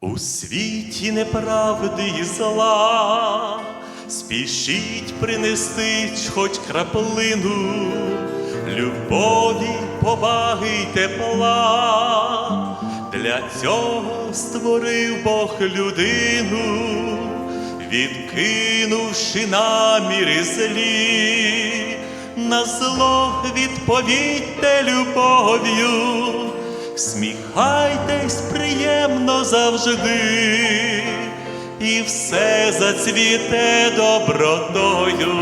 У світі неправди і зла спішіть принести хоч краплину любові, поваги й тепла. Для цього створив Бог людину, відкинувши наміри злі, на зло відповідьте любов'ю. Сміхайтесь приємно завжди, і все зацвіте добротою.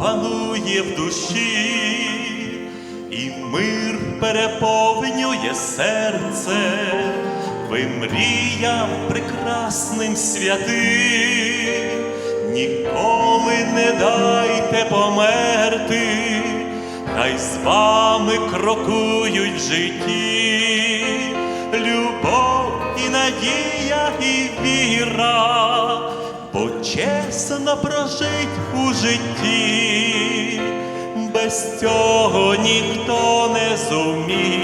Панує в душі, і мир переповнює серце, ви мріям прекрасним святим, ніколи не дайте померти, хай з вами крокують в житті, любов і надія, і віра чесно прожить у житті, без цього ніхто не зуміє.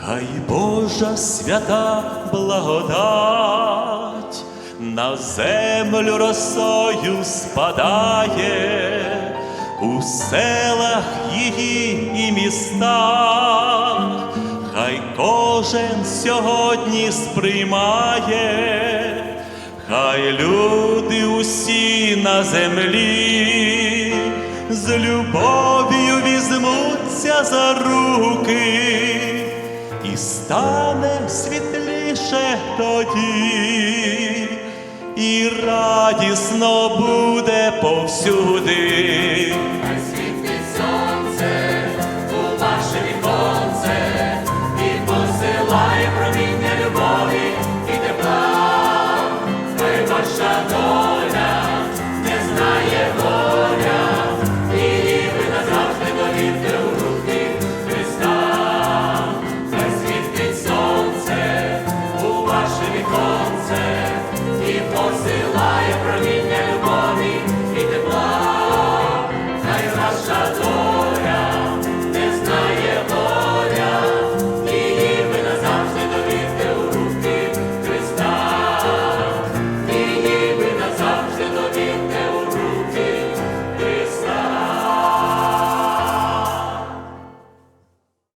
Хай Божа свята благодать на землю росою спадає, у селах її і містах, хай кожен сьогодні сприймає, хай люди усі на землі з любов'ю візьмуться за руки і стане світліше тоді, і радісно буде повсюди.